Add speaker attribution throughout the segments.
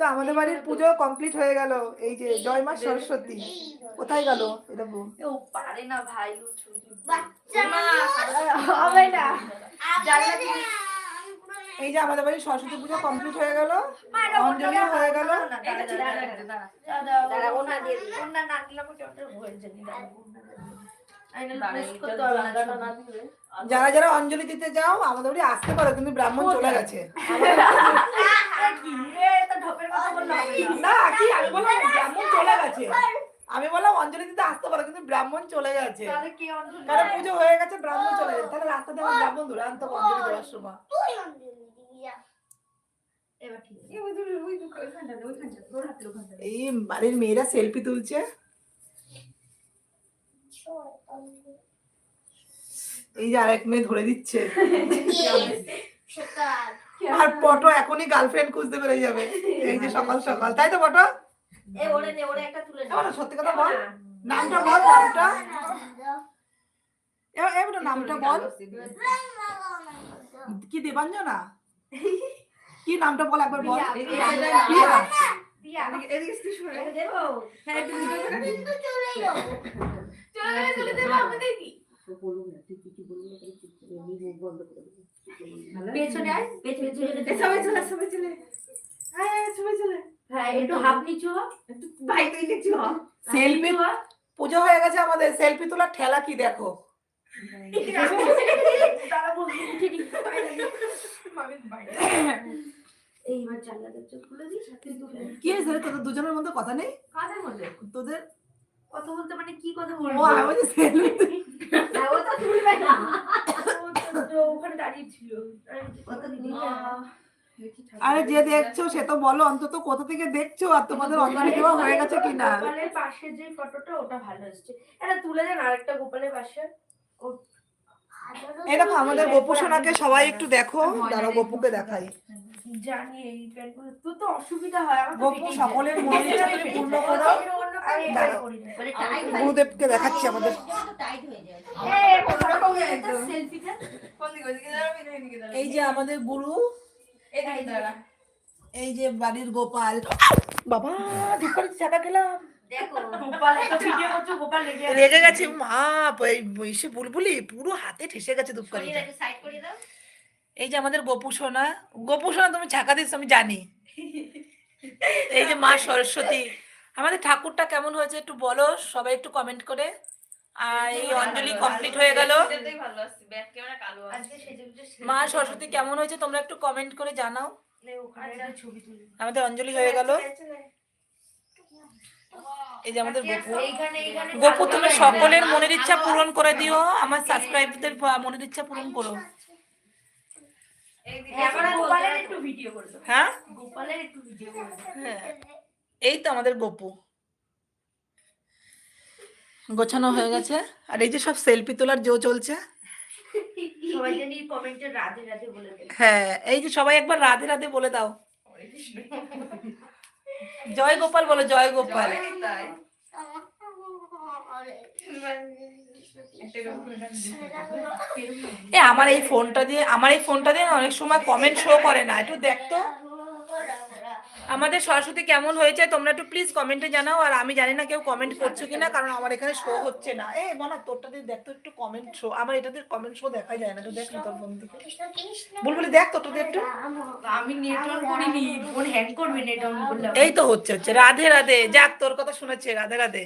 Speaker 1: তো আমাদের বাড়ির পুজো কমপ্লিট হয়ে গেল এই যে জয় মা সরস্বতী কোথায় গেল এটা বল।
Speaker 2: ও পারে না ভাই ও
Speaker 3: বাচ্চা
Speaker 2: না,
Speaker 3: হবে না
Speaker 1: এই যে আমাদের বাড়ির সরস্বতী পুজো কমপ্লিট হয়ে গেল অঞ্জলি হয়ে গেল
Speaker 2: হয়ে।
Speaker 1: যারা যারা অঞ্জলি দিতে যাও আমাদের বাড়ি আসতে পারো কিন্তু ব্রাহ্মণ চলে গেছে
Speaker 2: কি রে, তা ঢপের কথা বললে হবে না।
Speaker 1: না কি আমি বললাম ব্রাহ্মণ চলে গেছে আমি বললাম অঞ্জলি দিতে আসতে পারো কিন্তু ব্রাহ্মণ চলে গেছে
Speaker 2: তাহলে কি অঞ্জলি?
Speaker 1: কারণ পুজো হয়ে গেছে ব্রাহ্মণ চলে গেছে তাহলে রাস্তাতে আমার ব্রাহ্মণ ধরে আনতে হবে অঞ্জলি দেওয়ার সময়
Speaker 3: তুই অঞ্জলি দিবি যা।
Speaker 2: এবার ঠিক আছে। এই
Speaker 1: বাড়ির মেয়েরা সেলফি তুলছে এই যে আরেক মেয়ে ধরে দিচ্ছে আর পটো এখনই গার্লফ্রেন্ড খুঁজতে পেরে যাবে। এই যে সকাল সকাল। তাই তো পটো?
Speaker 2: এ, ওরে নে, ওরে একটা তুলে নে।
Speaker 1: সত্যি কথা বল। নামটা বল নামটা। এবার নামটা বল। কি দেবাঞ্জনা? কি নামটা বল একবার বল।
Speaker 2: দেবো? হ্যাঁ।
Speaker 3: কিন্তু চলে যাব।
Speaker 2: চলে গেলে চলে যাব, আমাদের কি? পেছনে আয়, পেছনে চলে
Speaker 4: সবাই চলে সবাই চলে। হ্যাঁ হ্যাঁ, সবাই চলে।
Speaker 2: হ্যাঁ, একটু হাত নিচু হ।
Speaker 4: একটু ভাই তুই দেখছি হ।
Speaker 1: সেলফি পুজো হয়ে গেছে আমাদের সেলফি তোলার ঠেলা কি দেখো?
Speaker 2: তারা বলছে, উঠে নি, বাইরে নি। এইবার জানলাটা চোখ খুলে দিস
Speaker 1: কি হয়েছে তোদের দুজনের মধ্যে কথা নেই?
Speaker 2: কাদের মধ্যে?
Speaker 1: তোদের?
Speaker 2: কথা বলতে মানে কি কথা বলব?
Speaker 1: আমি সেলফি
Speaker 2: হ্যাঁ, ও তো তুলবে না। তো- তো ওখানে দাঁড়িয়ে ছিল।
Speaker 1: আরে যে দেখছ সে তো বলো অন্তত কোথা থেকে দেখছ আর তোমাদের অঞ্জলি দেওয়া হয়ে গেছে কিনা?
Speaker 2: গোপালের পাশে যে ফটোটা ওটা ভালো এসেছে এটা তুলে দেন আরেকটা গোপালের পাশে।
Speaker 1: এই দেখো আমাদের গোপু সোনাকে সবাই একটু দেখো দাঁড়াও গোপুকে দেখাই।
Speaker 2: জানি এই প্যান্টগুলো তো তো অসুবিধা হয় আমার তো
Speaker 1: সকলের
Speaker 2: যায়।
Speaker 1: মনের তুমি পূর্ণ করো। গুরুদেবকে দেখাচ্ছি আমাদের।
Speaker 4: টাইট হয়ে যায়
Speaker 2: এই,
Speaker 1: যে আমাদের গুরু। এই যে বাড়ির গোপাল। বাবা ঠিক করে চাকা খেলাম।
Speaker 4: দেখো
Speaker 2: গোপাল একটা ভিডিও করছ গোপাল
Speaker 1: রেগে গেছে মা এই সে বুলবুলি পুরো হাতে ঠেসে গেছে দুঃখারি এই যে আমাদের গোপু সোনা গোপু সোনা তুমি ছাকা দিস আমি জানি। এই যে মা সরস্বতী আমাদের ঠাকুরটা কেমন হয়েছে একটু বলো সবাই একটু কমেন্ট করে। আর এই অঞ্জলি কমপ্লিট হয়ে গেল। মা সরস্বতী কেমন হয়েছে তোমরা একটু কমেন্ট করে জানাও। আমাদের অঞ্জলি হয়ে গেল। এই যে আমাদের গোপু।
Speaker 2: এইখানে এইখানে
Speaker 1: গোপু তুমি সকলের মনের ইচ্ছা পূরণ করে দিও। আমার সাবস্ক্রাইবদের মনের ইচ্ছা পূরণ করো।
Speaker 2: হ্যাঁ,
Speaker 1: হ্যাঁ? হ্যাঁ। এই তো আমাদের গপু। গোছানো হয়ে গেছে। আর এই যে সব সেলফি তোলার জো চলছে। হ্যাঁ এই যে সবাই একবার রাধে রাধে বলে দাও। জয় গোপাল বলো জয় গোপাল
Speaker 4: জয় তাই একটা এরকম
Speaker 1: এ আমার এই ফোনটা দিয়ে আমার এই ফোনটা দিয়ে অনেক সময় কমেন্ট শো করে না। একটু দেখতো আমাদের সরস্বতী কেমন হয়েছে তোমরা একটু প্লিজ কমেন্টে জানাও। আর আমি জানি না কেউ কমেন্ট করছ কিনা কারণ আমার এখানে শো হচ্ছে না। এ মনা তোরটা দিয়ে দেখ তো একটু কমেন্ট শো আমার এটাতে কমেন্ট শো দেখা যায় না একটু দেখ না তোর ফোন থেকে। বুলবুলি দেখ তোরটা দিয়ে একটু।
Speaker 2: আমি নেটওয়ার্ক করিনি ফোন হ্যাং করবে নেট অন
Speaker 1: এই তো হচ্ছে হচ্ছে। রাধে রাধে। যাক তোর কথা শুনেছে রাধে রাধে।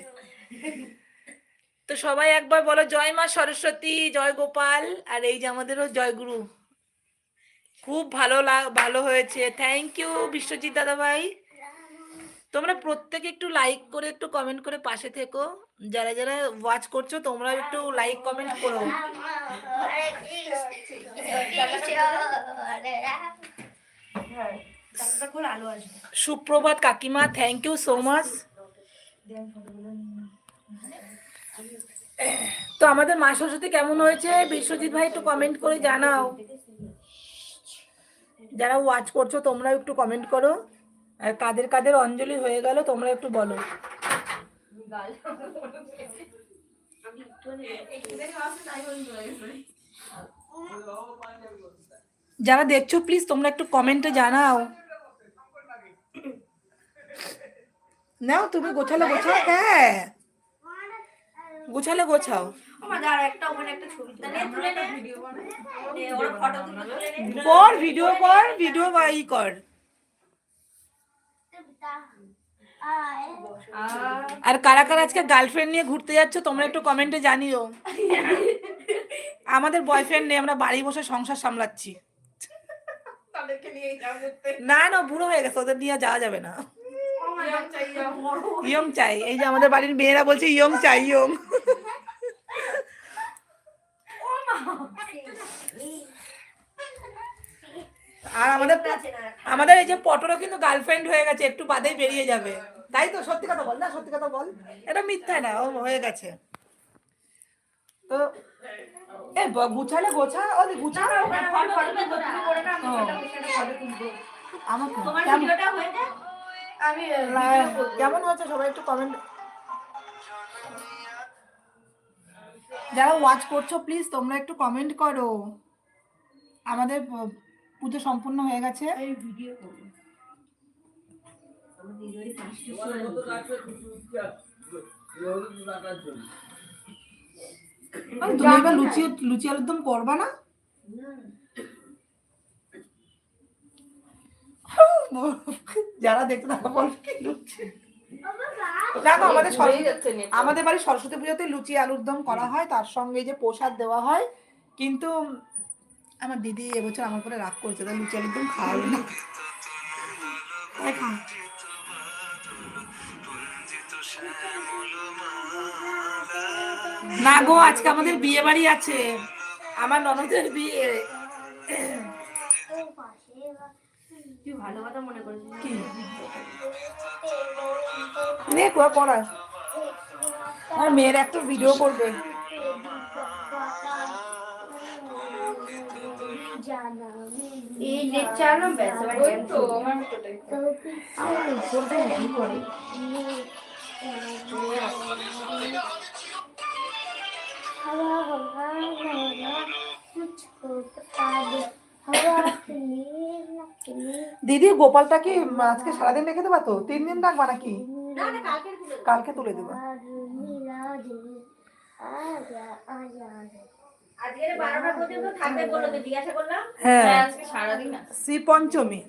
Speaker 1: তো সবাই একবার বলো জয় মা সরস্বতী জয় গোপাল আর এই যে আমাদেরও জয় গুরু। খুব ভালো ভালো হয়েছে। থ্যাংক ইউ বিশ্বজিৎ দাদা ভাই তোমরা প্রত্যেকে একটু লাইক করে একটু কমেন্ট করে পাশে থেকো। যারা যারা ওয়াচ করছ তোমরা একটু লাইক কমেন্ট করো। সুপ্রভাত কাকিমা থ্যাংক ইউ সো মাচ তো আমাদের মা সরস্বতী কেমন হয়েছে? বিশ্বজিৎ ভাই একটু কমেন্ট করে জানাও। যারা ওয়াচ করছ তোমরা একটু কমেন্ট করো। আর কাদের কাদের অঞ্জলি হয়ে গেল, তোমরা একটু বলো। যারা দেখছ প্লিজ তোমরা একটু কমেন্টে জানাও। নাও, তুমি গোছালে, গোছাও। হ্যাঁ। গোছালে গোছাও।
Speaker 2: আমার দাঁড়া একটা ওখানে একটা ছবি তুলে নে, তুলে নে। নে, ওরা ফটো তুলে তুলে নে।
Speaker 1: কর ভিডিও কর ভিডিও ই কর। আর কারা কারা আজকে গার্লফ্রেন্ড নিয়ে ঘুরতে যাচ্ছ তোমরা একটু কমেন্টে জানিও। আমাদের বয়ফ্রেন্ড নেই আমরা বাড়ি বসে সংসার সামলাচ্ছি। না না বুড়ো হয়ে গেছে ওদের নিয়ে যাওয়া যাবে না।
Speaker 4: ইয়ং চাই, ইয়ং।
Speaker 1: ইয়ং এই যে আমাদের বাড়ির মেয়েরা বলছে ইয়ং চাই ইয়ং আর আমাদের আমাদের এই যে পটরও কিন্তু গার্লফ্রেন্ড হয়ে গেছে একটু বাদেই বেরিয়ে যাবে তাই তো সত্যি কথা বল না সত্যি কথা বল এটা মিথ্যা না ও হয়ে গেছে তো এ গুছালে গোছা ও গুছা
Speaker 2: আমার আমি
Speaker 1: কেমন-
Speaker 2: হয়ে।
Speaker 1: কেমন হয়েছে সবাই একটু কমেন্ট যারা ওয়াচ করছ প্লিজ তোমরা একটু কমেন্ট করো। আমাদের পুজো সম্পূর্ণ হয়ে গেছে।
Speaker 2: ভিডিও
Speaker 1: তুমি এবার লুচি লুচি আলুর দম করবা না। যারা দেখতে তারা বলবে কি লুচি? আমাদের। আমাদের বাড়ি সরস্বতী পুজোতে লুচি আলুর দম করা হয় তার সঙ্গে যে প্রসাদ দেওয়া হয়। কিন্তু আমার দিদি এবছর আমার করে রাগ করেছে তাই লুচি আলুর দম খাওয়াবে না। না গো আজকে আমাদের বিয়ে বাড়ি আছে। আমার ননদের বিয়ে।
Speaker 2: তুই ভালো কথা মনে করিস
Speaker 1: কি? নে করা পড়া। আর মেয়ের একটা ভিডিও করবে।
Speaker 3: জানা
Speaker 2: এই ব্যাস
Speaker 4: তো, আমার মতোটাই।
Speaker 2: আমার উপরটা করে
Speaker 3: हवा
Speaker 1: দিদি গোপালটা কি আজকে সারাদিন রেখে দেবা তো? তিন দিন রাখবা নাকি?
Speaker 2: কালকে তুলে দেবা।
Speaker 1: হ্যাঁ। শ্রী পঞ্চমী।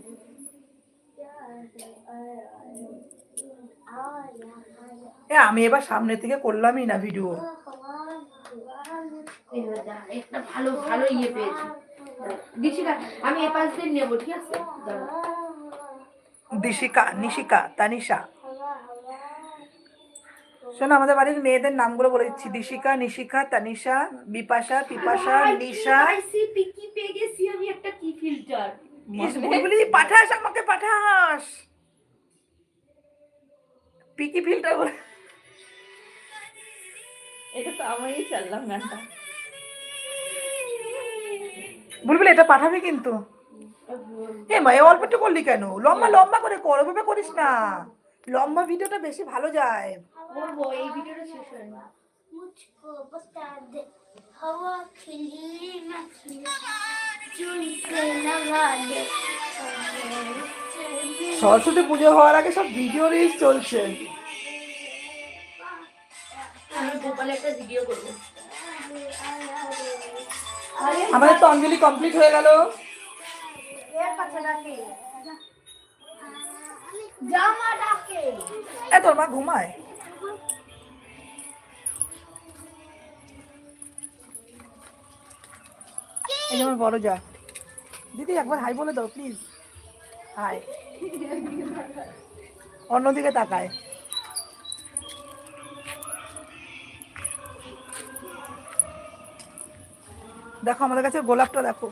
Speaker 1: আমি এবার সামনে থেকে করলামই না ভিডিও
Speaker 2: ভালো ভালো ইয়ে পেয়েছি। দিশিকা আমি এ পাশ দিয়ে নেব ঠিক আছে?
Speaker 1: দিশিকা নিশিকা তানিশা। শোনো আমাদের বাড়ির মেয়েদের নামগুলো বলে দিচ্ছি। দিশিকা নিশিকা তানিশা বিপাশা পিপাসা নিশা।
Speaker 2: পিকি পেয়ে গেছি আমি? একটা কি ফিল্টার
Speaker 1: ইস, পাঠাস আমাকে পাঠাস। পিকি ফিল্টার
Speaker 4: এটা তো আমারই চাললাম গানটা
Speaker 1: বলবি এটা পাঠাবি কিন্তু। এ মা এ অল্পটা করলি কেন? লম্বা লম্বা করে কর ওভাবে করিস না। লম্বা ভিডিওটা বেশি ভালো যায়।
Speaker 2: বলব এই ভিডিওটা শেষ হয় না
Speaker 1: সরস্বতী পুজো হওয়ার আগে সব ভিডিও রিলস চলছে।
Speaker 2: আমি গোপালে একটা ভিডিও করব।
Speaker 1: আমাদের তো অঞ্জলি কমপ্লিট হয়ে গেল। এ, তোর মা ঘুমায়? এই বড় যা। দিদি, একবার হাই বলে দাও প্লিজ হাই। অন্যদিকে তাকায়। দেখো আমাদের কাছে গোলাপটা দেখো।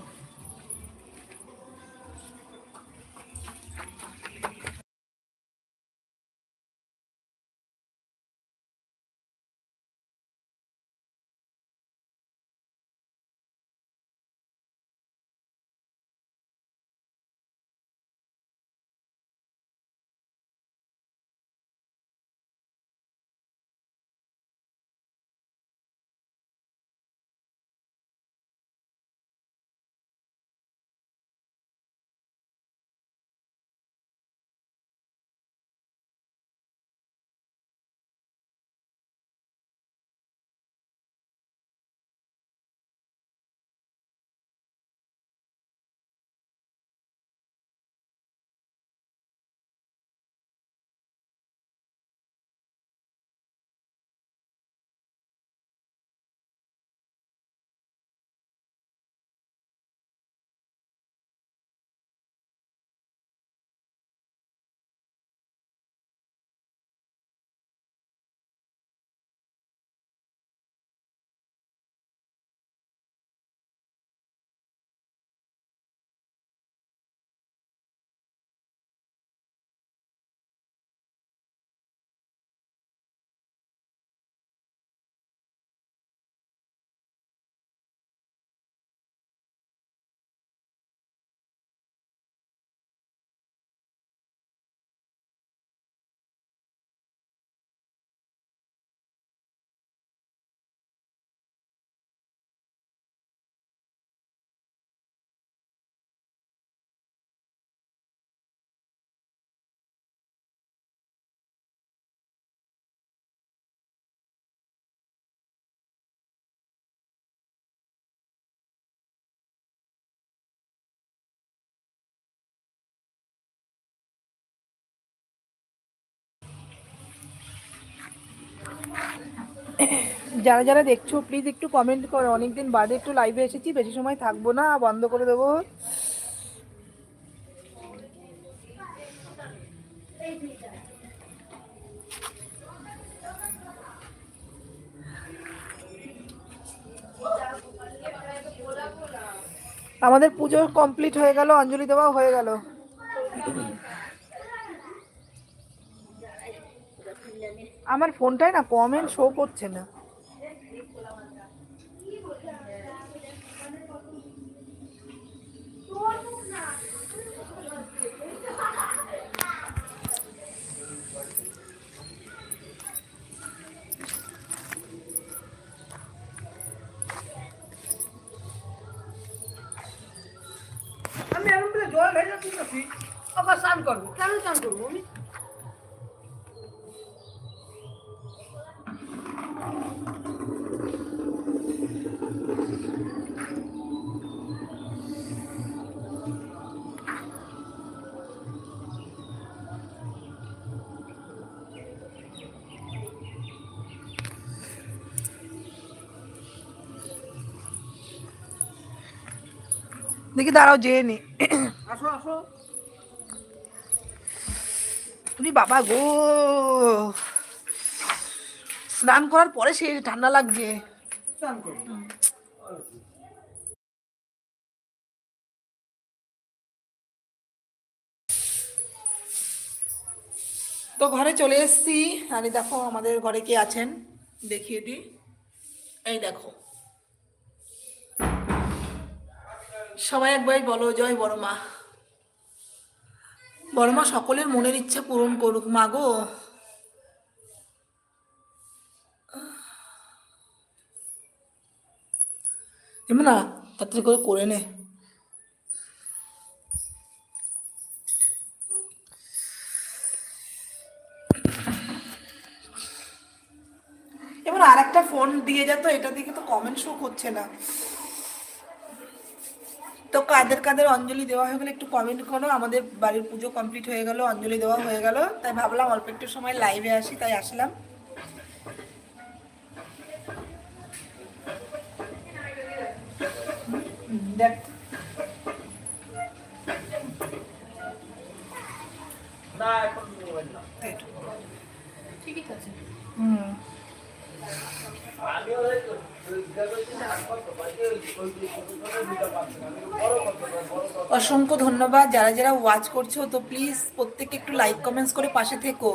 Speaker 1: যারা যারা দেখছ প্লিজ একটু কমেন্ট করো। অনেকদিন বাদে একটু লাইভে এসেছি, বেশি সময় থাকব না, বন্ধ করে দেবো। আমাদের পুজো কমপ্লিট হয়ে গেল, অঞ্জলি দেওয়াও হয়ে গেল। আমার ফোনটায় না কমেন্ট শো করছে না। আমি করে জল ঢেলে দিতেছি আবার স্নান করব। কেন স্নান করব আমি? দেখি দাঁড়াও যেয়ে নি। আসো আসো। তুমি বাবা গো। স্নান করার পরে সে ঠান্ডা লাগছে। তো ঘরে চলে এসেছি। আর দেখো আমাদের ঘরে কে আছেন? দেখিয়ে দিই। এই দেখো। সবাই একবার বলো, জয় বড় মা। বড় মা সকলের মনের ইচ্ছা পূরণ করুক, মা গো। না তাড়াতাড়ি করে করে নে। এবার আর একটা ফোন দিয়ে যেত এটা দিকে তো কমেন্ট শো করছে না। তো কাদের কাদের অঞ্জলি দেওয়া হয়ে গেলে একটু কমেন্ট করো। আমাদের বাড়ির পুজো কমপ্লিট হয়ে গেল অঞ্জলি দেওয়া হয়ে গেল। তাই ভাবলাম অল্প একটু সময় লাইভে আসি তাই আসলাম। দেখ।
Speaker 2: ঠিকই আছে।
Speaker 1: হুম। অসংখ্য ধন্যবাদ। যারা যারা ওয়াচ করছ, তো প্লিজ প্রত্যেকে একটু লাইক কমেন্টস করে পাশে থেকো।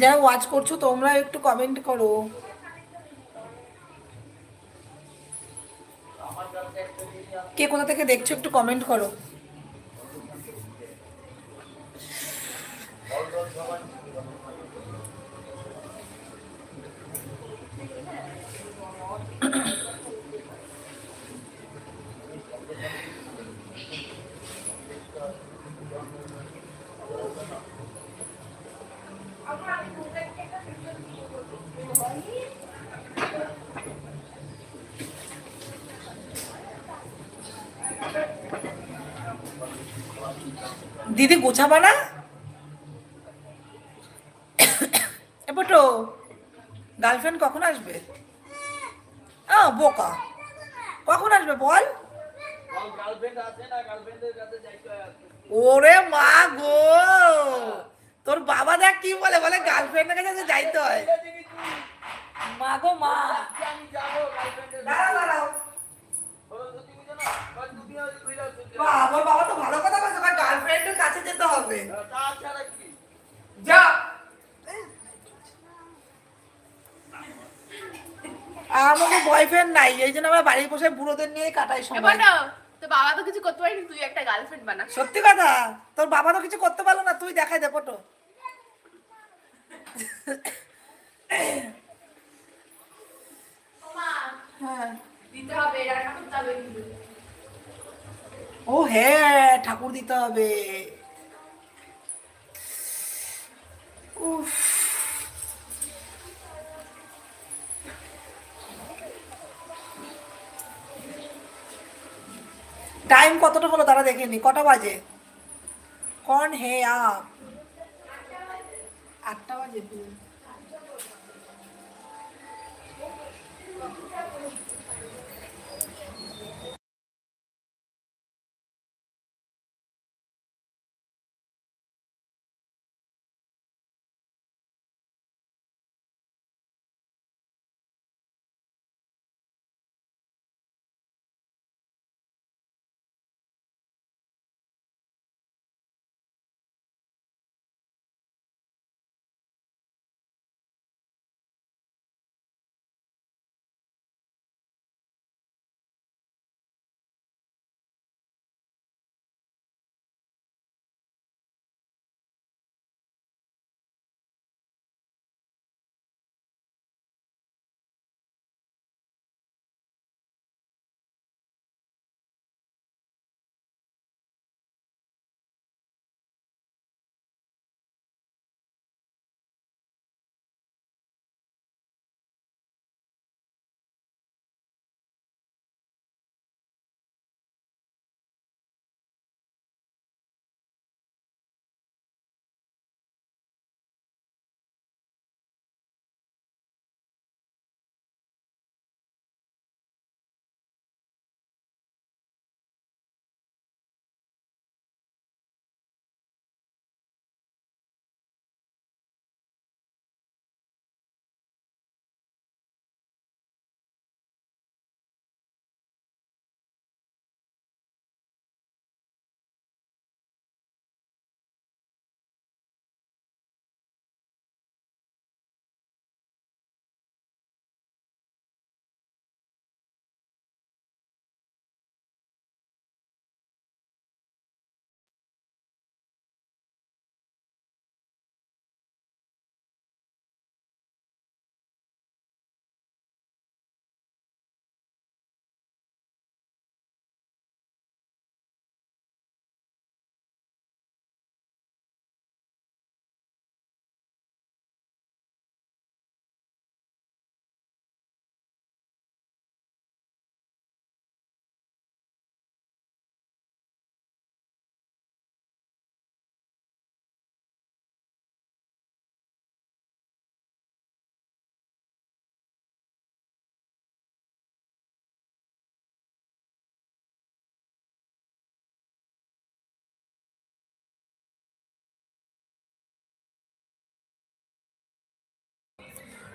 Speaker 1: যারা ওয়াচ করছ, তোমরা একটু কমেন্ট করো। কে কোথা থেকে দেখছ, একটু কমেন্ট করো। দিদি গোছাবা না? গার্লফ্রেন্ড কখন আসবে? আ বোকা। কখন আসবে বল? ওরে মা গো! তোর বাবা দেখ কি বলে বলে গার্লফ্রেন্ডের কাছে যাইতে হয়। মা গো, মা। বাবা তো ভালো কথা বলছে গার্লফ্রেন্ডের কাছে যেতে হবে। যা। আমাকে বয়ফ্রেন্ড নাই এই জন্য আমরা বাড়ির বসে বুড়োদের নিয়ে কাটাই সময়
Speaker 2: এবারটা তো বাবা তো কিছু করতে পারিনি তুই একটা গার্লফ্রেন্ড বানা।
Speaker 1: সত্যি কথা তোর বাবা তো কিছু করতে পারল না তুই দেখাই দে ফটো। হ্যাঁ। ও হ্যাঁ ঠাকুর দিতে হবে। উফ। টাইম কতটা হলো তারা দেখেনি কটা বাজে? কন হে আপ? আটটা বাজে।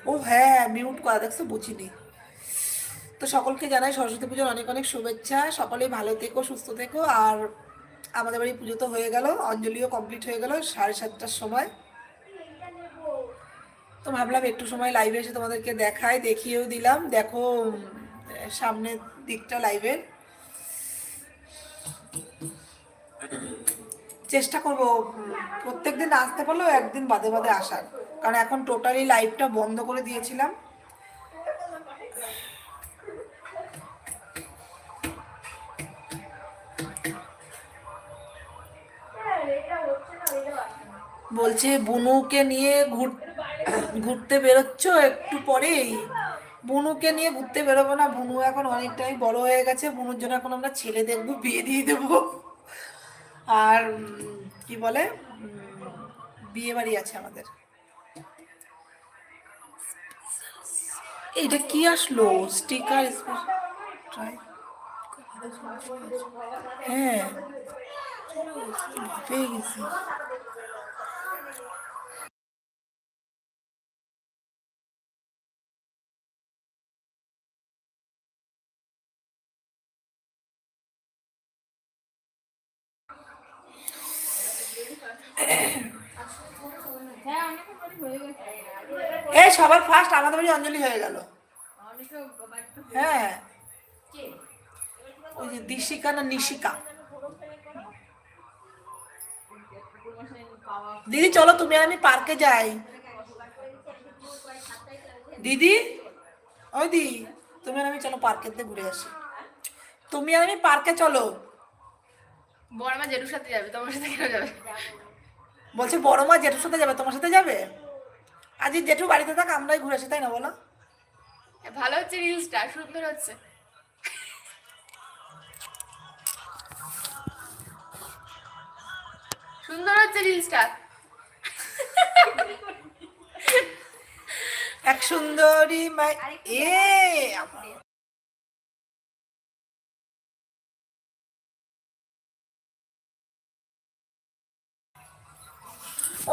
Speaker 1: ও হ্যাঁ মিউট করা, দেখছ, বুঝিনি। তো সকলকে জানাই সরস্বতী পুজোর অনেক অনেক শুভেচ্ছা। সকলেই ভালো থেকো, সুস্থ থেকো। আর আমাদের বাড়ি পুজো তো হয়ে গেল, অঞ্জলিও কমপ্লিট হয়ে গেল সাড়ে সাতটার সময়। তো ভাবলাম একটু সময় লাইভে এসে তোমাদেরকে দেখাই, দেখিয়েও দিলাম। দেখো, সামনের দিকটা লাইভের চেষ্টা করব প্রত্যেক দিন আসতে পারলেও একদিন বাদে বাদে আসার। কারণ এখন টোটালি লাইভটা বন্ধ করে দিয়েছিলাম। বলছে, বুনুকে নিয়ে ঘুর, ঘুরতে বেরোচ্ছ একটু পরেই? বুনুকে নিয়ে ঘুরতে বেরোবো না, বুনু এখন অনেকটাই বড় হয়ে গেছে, বুনুর জন্য এখন আমরা ছেলে দেখব, বিয়ে দিয়ে দেবো। আর কি বলে? বিয়ে বাড়ি আছে আমাদের। এটা কি আসলো? স্টিকার হ্যাঁ। পেয়ে গেছি। এই সবার ফার্স্ট আমাদের বাড়ি অঞ্জলি হয়ে গেল। হ্যাঁ। ওই যে দিশিকা না নিশিকা? দিদি চলো তুমি আমি পার্কে যাই। দিদি? ওই দি তুমি আর আমি চলো পার্কেতে ঘুরে আসি। তুমি আর আমি পার্কে চলো।
Speaker 4: বড় মা জেঠুর সাথে যাবে তোমার সাথে কেন যাবে?
Speaker 1: বলছে বড় মা জেঠুর সাথে যাবে তোমার সাথে যাবে? আজ জেঠু বাড়িতে থাক আমরাই ঘুরে আসি তাই না বলো?
Speaker 4: ভালো হচ্ছে রিলসটা সুন্দর হচ্ছে। সুন্দর হচ্ছে রিলসটা
Speaker 1: এক সুন্দরী মাই এ আমার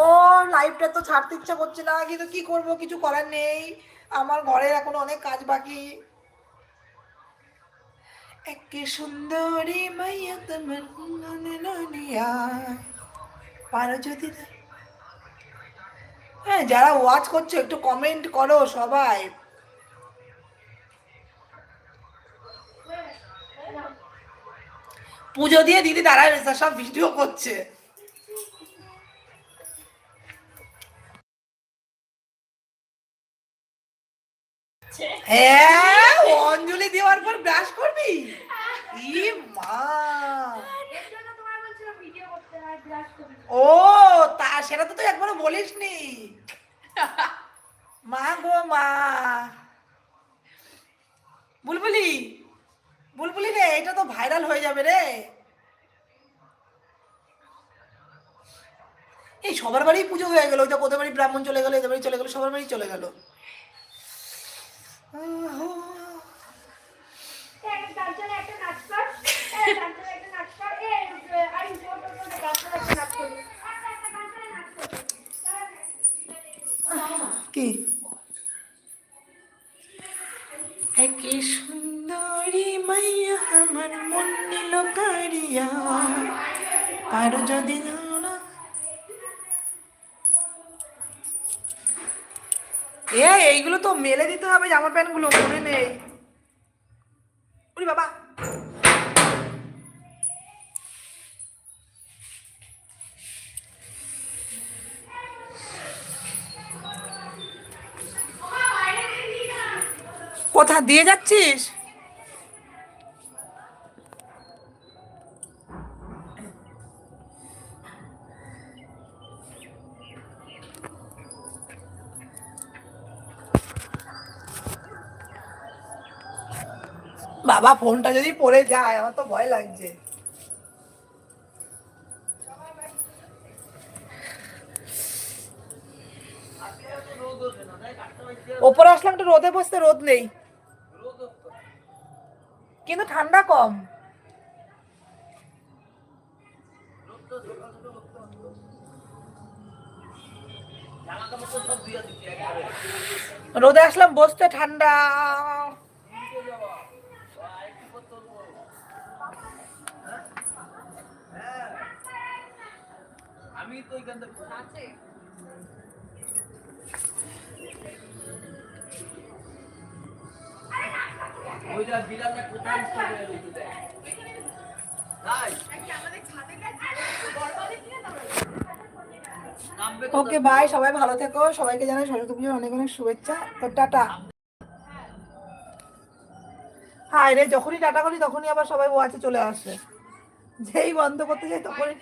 Speaker 1: ও লাইভটা তো ছাড়তে ইচ্ছা করছে না, কিন্তু কি করব, কিছু করার নেই। আমার ঘরের এখন অনেক কাজ বাকি। একে সুন্দরী মাইয়া তোমার পারো যদি হ্যাঁ যারা ওয়াচ করছ, একটু কমেন্ট করো সবাই। পুজো দিয়ে দিদি তারা সব ভিডিও করছে। হ্যাঁ অঞ্জলি দেওয়ার পর ব্রাশ করবি? মা। ও, তা সেটা তো তুই একবারও বলিসনি। মা গো মা। বুলবুলি বুলবুলি রে, এটা তো ভাইরাল হয়ে যাবে রে। এই সবার বাড়ি পুজো হয়ে গেল ওইটা কোথায় বাড়ি ব্রাহ্মণ চলে গেল, এদের বাড়ি চলে গেল, সবার বাড়ি চলে গেল। কি তো মেলে দিতে হবে জামা প্যান্টগুলো মনে নেই। উনি বাবা। কোথা দিয়ে যাচ্ছিস? বাবা, ফোনটা যদি পড়ে যায়, আমার তো ভয় লাগছে। ওপরে আসলাম একটু রোদে বসতে রোদ নেই। কিন্তু ঠান্ডা কম। রোদে আসলাম বসতে ঠান্ডা। ওকে বাই সবাই ভালো থেকো। সবাইকে জানাই সরস্বতী পুজোর অনেক অনেক শুভেচ্ছা। তো টাটা। হায় রে যখনই টাটা করি তখনই আবার সবাই ও আছে চলে আসে। যেই বন্ধ করতে যাই তখনই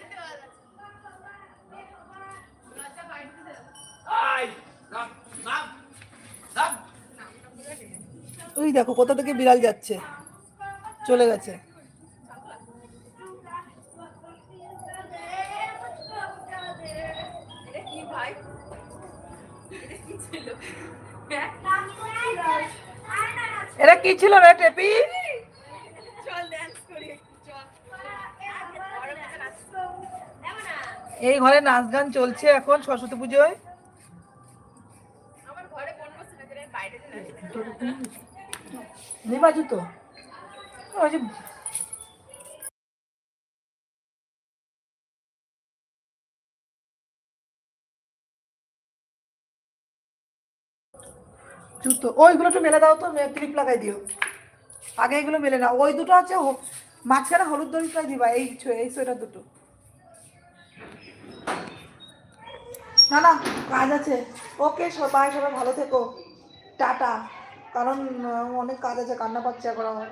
Speaker 1: ওই দেখো, কোথা থেকে বিড়াল যাচ্ছে? চলে গেছে। এটা কি ছিল রে, টেপি? এই ঘরে নাচ গান চলছে এখন, সরস্বতী পুজোয়?
Speaker 4: আমার ঘরে বাইরে
Speaker 1: নেবা জুতো। ওই যে জুতো। ওইগুলো একটু মেলে দাও তো ক্লিপ লাগাই দিও। আগে এগুলো মেলে না ওই দুটো আছে মাঝখানে হলুদ দড়িটাই দিবা, এই এই সোয়েটার দুটো। না না, কাজ আছে। ওকে, সবাই সবাই ভালো থেকো। টাটা। কারণ অনেক কাজ আছে কান্না পাচ্ছে এখন আমার।